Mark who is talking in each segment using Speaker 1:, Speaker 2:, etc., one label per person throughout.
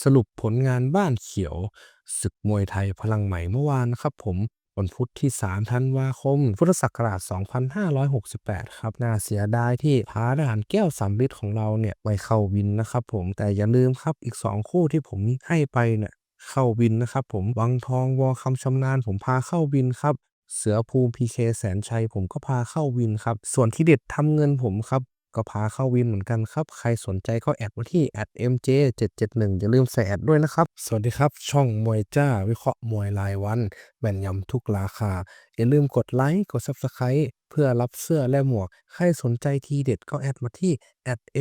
Speaker 1: สรุปผลงานบ้านเขียวศึกมวยไทยพลังใหม่เมื่อวานนะครับผมวันพุธที่ 3 ธันวาคม พุทธศักราช 2568 ครับ น่าเสียดายที่พาทหารแก้วสามฤทธิ์ของเราเนี่ยไม่เข้าวินนะครับผม แต่อย่าลืมครับอีก 2 คู่ที่ผมให้ไปเนี่ยเข้าวินนะครับผม วังทองวอคำชำนาญผมพาเข้าวินครับ เสือภูมิพีเคแสนชัยผมก็พาเข้าวินครับ ส่วนที่เด็ดทำเงินผมครับ ก็พาเข้าวินเหมือนกันครับ ใครสนใจก็แอดมาที่ @mj771 อย่าลืมใส่แอดด้วยนะครับ สวัสดีครับ ช่องมวยจ้า วิเคราะห์มวยรายวันแบ่นยำทุกราคาอย่าลืมกดไลค์กด Subscribe เพื่อรับเสื้อและหมวก ใครสนใจทีเด็ดก็แอดมาที่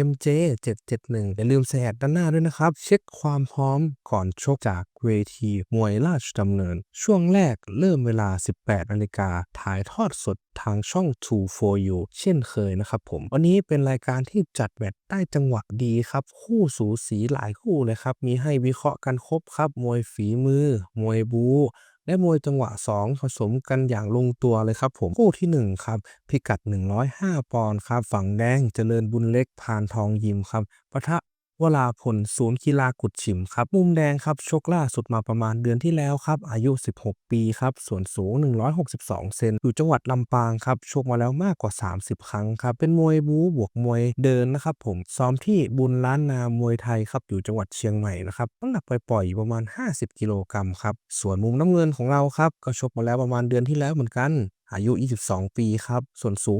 Speaker 1: @mj771 อย่าลืมใส่แอดด้านหน้าด้วยนะครับ เช็คความพร้อมก่อนชกจากเวทีมวยราชดำเนิน ช่วงแรกเริ่มเวลา 18นาฬิกาถ่ายทอดสดทางช่อง True for You เช่นเคยนะครับผม วันนี้เป็นรายการที่จัดแมตช์ได้จังหวะดีครับ คู่สูสีหลายคู่เลยครับ มีให้วิเคราะห์กันครบครับ มวยฝีมือ มวยบู และมวยจังหวะ 2 ผสมกันอย่างลงตัวเลยครับผมคู่ที่ 1 ครับ พิกัด 105 ปอนด์ครับ ฝั่งแดงเจริญบุญเล็กพานทองยิมครับปะทะ วลาพลศูนย์กีฬากุดฉิมครับ มุมแดงครับชกล่าสุดมาประมาณเดือนที่แล้วครับ อายุ 16 ปีครับ ส่วนสูง 162 เซนอยู่จังหวัดลำปางครับ ชกมาแล้วมากกว่า 30 ครั้งครับ เป็นมวยบู๊บวกมวยเดินนะครับผม ซ้อมที่บุญล้านนามวยไทยครับ อยู่จังหวัดเชียงใหม่นะครับน้ำหนักไปปล่อยๆอยู่ประมาณ 50 กิโลกรัมครับ ส่วนมุมน้ำเงินของเราครับ ก็ชกมาแล้วประมาณเดือนที่แล้วเหมือนกัน อายุ 22 ปีครับ ส่วนสูง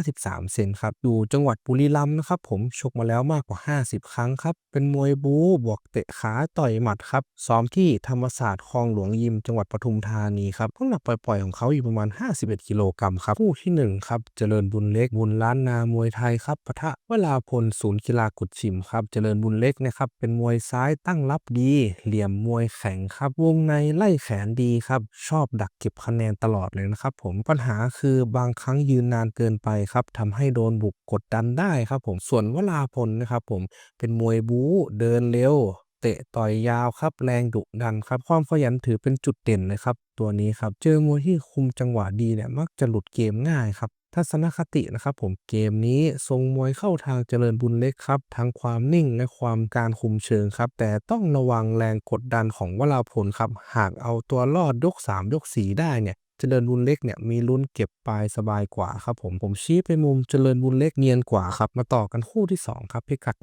Speaker 1: 153 เซนครับ อยู่จังหวัดบุรีรัมย์นะครับผม ชกมาแล้วมากกว่า 50 ครั้งครับ เป็นมวยบู๊บวกเตะขาต่อยหมัดครับ ซ้อมที่ธรรมศาสตร์คลองหลวงยิม จังหวัดปทุมธานีครับน้ำหนักปล่อยๆของเขาอยู่ประมาณ 51 กิโลกรัมครับ คู่ที่ 1 ครับ เจริญบุญเล็ก บุญล้านนามวยไทยครับ ปะทะเวลาพลศูนย์กีฬากุดฉิมครับ เจริญบุญเล็กนะครับ เป็นมวยซ้ายตั้งรับดี เหลี่ยมมวยแข็งครับ วงในไล่แขนดีครับ ชอบดักเก็บคะแนนตลอดเลยนะครับผมปัญหาคือบางครั้งยืนนานเกินไปครับทำให้โดนบุกกดดันได้ครับผมส่วนวลาพลนะครับผมเป็นมวยบู๊เดินเร็ว เตะต่อยยาวครับแรงดุดันครับ ความขยันถือเป็นจุดเด่นเลยครับ ตัวนี้ครับ เจอมวยที่คุมจังหวะดีเนี่ยมักจะหลุดเกมง่ายครับทัศนคตินะครับผมเกมนี้ทรงมวยเข้าทางเจริญบุญเล็กครับ ทั้งความนิ่งและความการคุมเชิงครับ แต่ต้องระวังแรงกดดันของวราพลครับ หากเอาตัวรอดยก 3 ยก 4 ได้เนี่ย เจริญบุญเล็กเนี่ยมีลุ้นเก็บปลายสบายกว่าครับผมผมชี้ไปมุมเจริญบุญเล็กเนียนกว่าครับมาต่อกันคู่ที่ 2 ครับพิกัด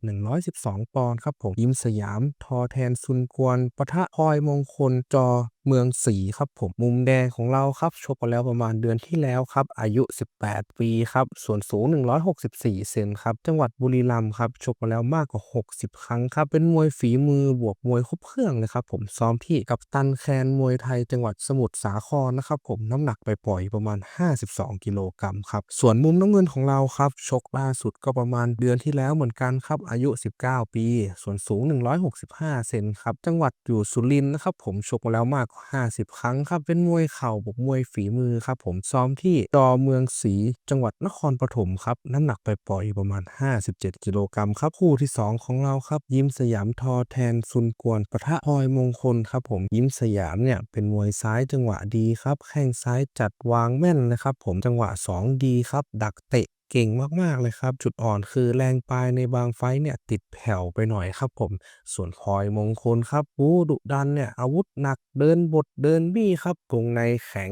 Speaker 1: 112 ปอนด์ครับผมยิมสยาม ทอแทนซุนกวนปะทะพลอยมงคลจอ เมืองศรีครับผมมุมแดงของเราครับชกมาแล้วประมาณเดือนที่แล้วครับ อายุ 18 ปีครับ ส่วนสูง 164 เซนครับ จังหวัดบุรีรัมย์ครับชกมาแล้วมากกว่า 60 ครั้งครับ เป็นมวยฝีมือบวกมวยครบเครื่องเลยครับผมซ้อมที่กับตันแคนมวยไทยจังหวัดสมุทรสาครนะครับผมน้ำหนักไปปล่อยประมาณ 52 กิโลกรัมครับ ส่วนมุมน้ำเงินของเราครับชกล่าสุดก็ประมาณเดือนที่แล้วเหมือนกันครับอายุ 19 ปี ส่วนสูง 165 เซนครับจังหวัดอยู่สุรินทร์นะครับผมชกมาแล้วมาก50 ครั้งครับ เป็นมวยเข่าบวกมวยฝีมือครับผมซ้อมที่ดอเมืองศรีจังหวัดนครปฐมครับน้ำหนักไปปล่อยประมาณ 57 กิโลกรัมครับคู่ที่ 2 ของเราครับ ยิมสยามทอแทนซุนกวนปะทะพลอยมงคลครับผมยิมสยามเนี่ยเป็นมวยซ้ายจังหวะดีครับแข้งซ้ายจัดวางแม่นนะครับผมจังหวะ 2 ดีครับ ดักเตะ เก่งมาก ๆ เลยครับ จุดอ่อนคือแรงปลายในบางไฟต์เนี่ยติดแผ่วไปหน่อยครับผม ส่วนพลอยมงคลครับผู้ดุดันเนี่ยอาวุธหนักเดินบดเดินบี้ครับกงในแข็ง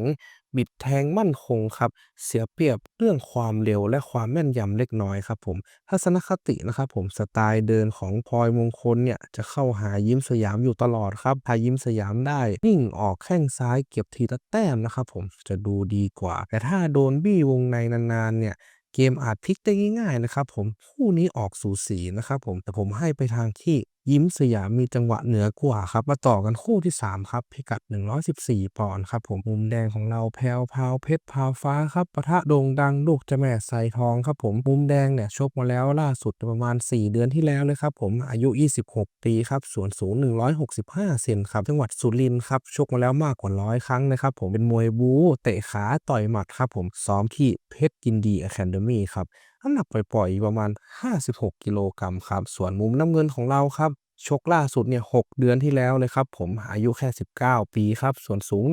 Speaker 1: บิดแทงมั่นคงครับ เสียเปรียบเรื่องความเร็วและความแม่นยำเล็กน้อยครับผมทัศนคตินะครับผมสไตล์เดินของพลอยมงคลเนี่ยจะเข้าหายิ้มสยามอยู่ตลอดครับถ้ายิ้มสยามได้ นิ่งออกแข้งซ้ายเก็บทีละแต้มนะครับผมจะดูดีกว่า แต่ถ้าโดนบี้วงในนานๆเนี่ย เกมอาจพลิกได้ง่ายๆนะครับผมคู่นี้ออกสูสีนะครับผมแต่ผมให้ไปทางที่ ยิ้มสยามมีจังหวะเหนือกว่าครับ มาต่อกันคู่ที่ 3 ครับ พิกัด 114 ปอนด์ครับ ผมมุมแดงของเราแพลวพาวเพชรพาวฟ้าครับปะทะโด่งดังลูกจะแม่ใส่ทองครับผมมุมแดงเนี่ยชกมาแล้วล่าสุดประมาณ 4 เดือนที่แล้วเลยครับผมอายุ 26 ปีครับส่วนสูง 165 เซนครับจังหวัดสุรินทร์ครับชกมาแล้วมากกว่าร้อยครั้งนะครับผมเป็นมวยบู๊เตะขาต่อยหมัดครับผมซ้อมที่เพชรยินดีอะคาเดมี่ครับ น้ำหนักปล่อยๆประมาณ 56 กิโลกรัมครับ ส่วนมุมน้ำเงินของเราครับ ชกล่าสุดเนี่ย 6 เดือนที่แล้วเลยครับผมอายุแค่ 19 ปีครับ ส่วนสูง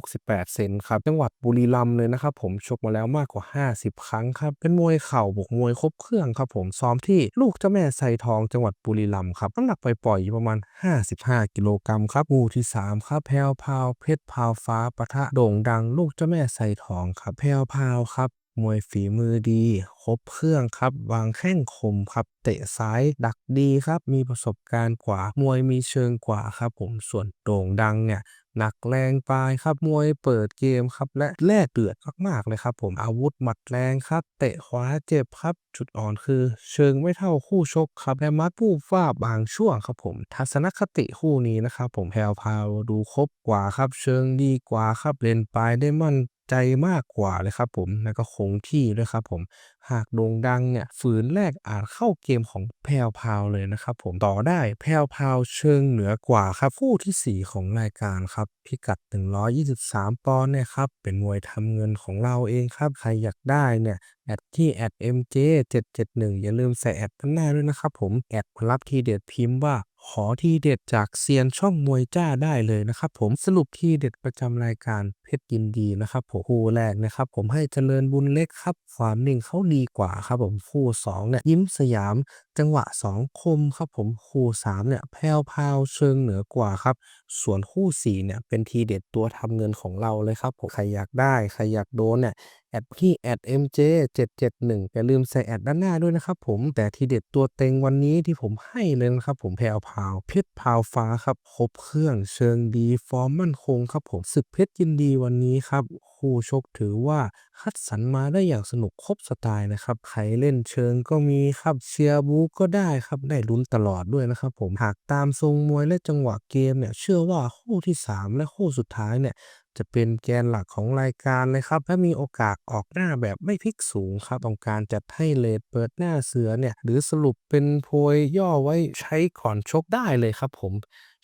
Speaker 1: 168 เซนครับ จังหวัดบุรีรัมย์เลยนะครับผมชกมาแล้วมากกว่า 50 ครั้งครับ เป็นมวยเข่าบวกมวยครบเครื่องครับผมซ้อมที่ลูกเจ้าแม่ไซทองจังหวัดบุรีรัมย์ครับ น้ำหนักปล่อยๆอยู่ประมาณ 55 กิโลกรัมครับคู่ที่ 3 ครับแพรวพาวเพชรพาวฟ้าปะทะโด่งดัง ลูกเจ้าแม่ไซทองครับแพรวพาวครับ มวยฝีมือดี ครบเครื่องครับ วางแข้งคมครับ เตะซ้ายดักดีครับ มีประสบการณ์กว่า มวยมีเชิงกว่าครับ ผม ส่วนโด่งดังเนี่ยหนักแรงปลายครับ มวยเปิดเกมครับและแล่เดือดมากๆเลยครับ ผมอาวุธหมัดแรงครับ เตะขวาเจ็บครับ จุดอ่อนคือ เชิงไม่เท่าคู่ชกครับและมัดวูบวาบางช่วงครับผม ทัศนคติคู่นี้นะครับผมแพรวพาวดูครบกว่าครับ เชิงดีกว่าครับเล่นปลายได้มั่น ใจมากกว่าเลยครับผม แล้วก็คงที่ด้วยครับผม หากโด่งดังเนี่ยฝืนแรกอาจเข้าเกมของแพรวพราวเลยนะครับผมต่อได้แพรวพราวเชิงเหนือกว่าครับคู่ทีสี่4 ของรายการครับพิกัด 123 ปอนด์เนี่ยครับเป็นมวยทำเงินของเราเองครับใครอยากได้เนี่ยแอดที่แอด @mj771 อย่าลืมใส่แอดด้านหน้าด้วยนะครับผมแอดมารับทีเด็ดพิมพ์ว่า ขอทีเด็ดจากเซียนช่องมวยจ้าได้เลยนะครับผมสรุปทีเด็ดประจำรายการเพชรยินดีนะครับผมคู่แรกนะครับผมให้เจริญบุญเล็กครับ ความนิ่งเขาดีกว่าครับผมคู่2เนี่ยยิ้มสยาม จังหวะ 2 คมครับผมคู่3เนี่ยแพรวพาวเชิงเหนือกว่าครับ ส่วนคู่4เนี่ยเป็นทีเด็ดตัวทำเงินของเราเลยครับผมใครอยากได้ใครอยากโดนเนี่ย แอดที่ @mj771 อย่าลืมใส่แอดด้านหน้าด้วยนะครับผมแต่ทีเด็ดตัวเต็งวันนี้ที่ผมให้เลยนะครับผมแพรวพาวเพชรพาวฟ้าครับครบเครื่องเชิงดีฟอร์มมั่นคงครับผมศึกเพชรยินดีวันนี้ครับคู่ชกถือว่าคัดสรรมาได้อย่างสนุกครบสไตล์นะครับใครเล่นเชิงก็มีครับเชียร์บูก็ได้ครับได้ลุ้นตลอดด้วยนะครับผมหากตามทรงมวยและจังหวะเกมเนี่ยเชื่อว่าคู่ที่ 3 และคู่สุดท้ายเนี่ย จะเป็นแกนหลักของรายการเลยครับและมีโอกาสออกหน้าแบบไม่พลิกสูงครับต้องการจัดให้เลทเปิดหน้าเสือเนี่ย หรือสรุปเป็นโพยย่อไว้ใช้ก่อนชกได้เลยครับผม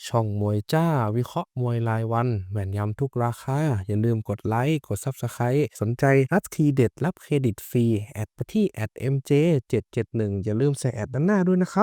Speaker 1: ช่องมวยจ้า วิเคราะห์มวยรายวันแม่นยำทุกราคา อย่าลืมกดไลค์ กด Subscribe สนใจรับทีเด็ดรับเครดิตฟรี แอดไปที่แอด @mj771 อย่าลืมใส่แอดด้านหน้าด้วยนะครับ